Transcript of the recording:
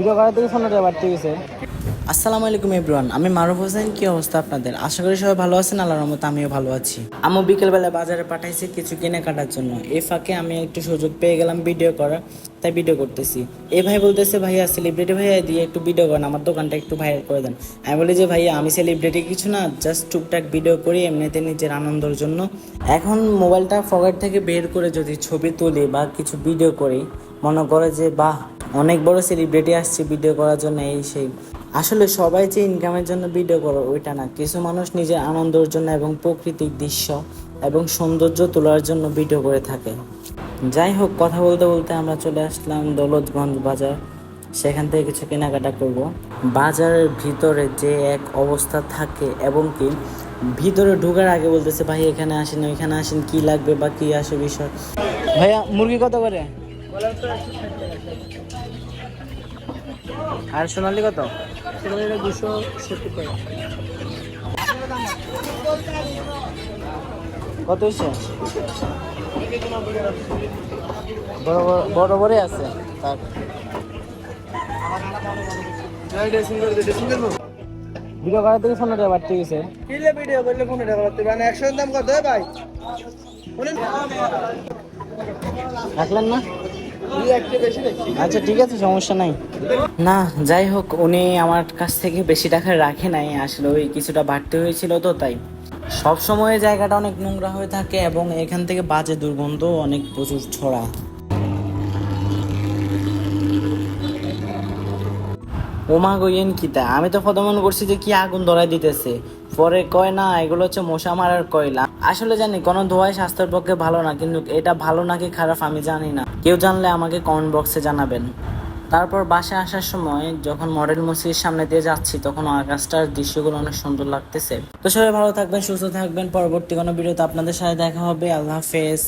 Video করার থেকে ফোনটা বাড়তে গেছে। আসসালামু আলাইকুম এভরিওয়ান, আমি মারুফ হোসেন, কি অবস্থা আপনাদের? আশা করি সবাই ভালো আছেন, আল্লাহর রহমতে আমিও ভালো আছি। আম্মু বিকেলবেলা বাজারে পাঠাইছে কিছু কেনাকাটার জন্য। এই ফাঁকে আমি একটু সুযোগ পেয়ে গেলাম ভিডিও করার, তাই ভিডিও করতেছি। এই ভাই বলতেছে, ভাইয়া সেলিব্রিটি ভাইয়া, দিয়ে একটু ভিডিও করেন, আমার দোকানটা একটু ভাইরাল করে দেন। আমি বলি যে, ভাইয়া, আমি সেলিব্রিটি কিছু না জাস্ট টুকটাক ভিডিও করি, এমনিতে নিজের আনন্দের জন্য। এখন মোবাইলটা পকেট থেকে বের করে যদি ছবি তুলি বা কিছু ভিডিও করি, মনে করে যে, বাহ অনেক বড় সেলিব্রিটি আসছে ভিডিও করার জন্য এই সেই। আসলে সবাই যে ইনকামের জন্য ভিডিও করে ওইটা না। কিছু মানুষ নিজের আনন্দের জন্য এবং প্রকৃতিক দৃশ্য এবং সৌন্দর্য তোলার জন্য ভিডিও করে থাকে। যাই হোক, কথা বলতে বলতে আমরা চলে আসলাম দৌলতগঞ্জ বাজার। সেখান থেকে কিছু কেনাকাটা করব। বাজারের ভিতরে যে এক অবস্থা থাকে এবং কি, ভিতরে ঢোকার আগে বলতেছে, ভাই, এখানে আসেন, ওইখানে আসেন, কি লাগবে বা কি আসে বিষয়? ভাইয়া, মুরগি কত করে? আর সোনালি কত? দুশো সত্তর টাকা কত হয়েছে বড় বড় আছে তার। ভিডিও করার থেকে ফোনটা বাড়তে গেছে কিলে ভিডিও করলে ফোনে টাকা লাগতে মানে একশো দাম কত হয় ভাই? রাখলেন না? আচ্ছা ঠিক আছে, সমস্যা নাই। না, যাই হোক, উনি আমার কাছ থেকে বেশি টাকা রাখে নাই। আসলে ওই কিছুটা বাড়তে হয়েছিল তো, তাই। সব সময় জায়গাটা অনেক নোংরা হয়ে থাকে এবং এখান থেকে বাজে দুর্গন্ধ অনেক প্রচুর ছড়া। ওমা গইয়েন কিতা আমি তো ফদমন করছি যে কি আগুন ধরাই দিতেছে। পরে কয়, না, এগুলো হচ্ছে মশা মারার কয়লা। আসলে জানি, কোনো ধোয়াই স্বাস্থ্যের পক্ষে ভালো না, কিন্তু এটা ভালো নাকি খারাপ আমি জানি না। কেউ জানলে আমাকে কমেন্ট বক্সে জানাবেন। তারপর বাসে আসার সময় যখন মডেল মসজিদের সামনে দিয়ে যাচ্ছি, তখন আকাশটার দৃশ্যগুলো অনেক সুন্দর লাগতেছে। তো সবাই ভালো থাকবেন, সুস্থ থাকবেন। পরবর্তী কোনো ভিডিওতে আপনাদের সাথে দেখা হবে। আল্লাহ হাফেজ।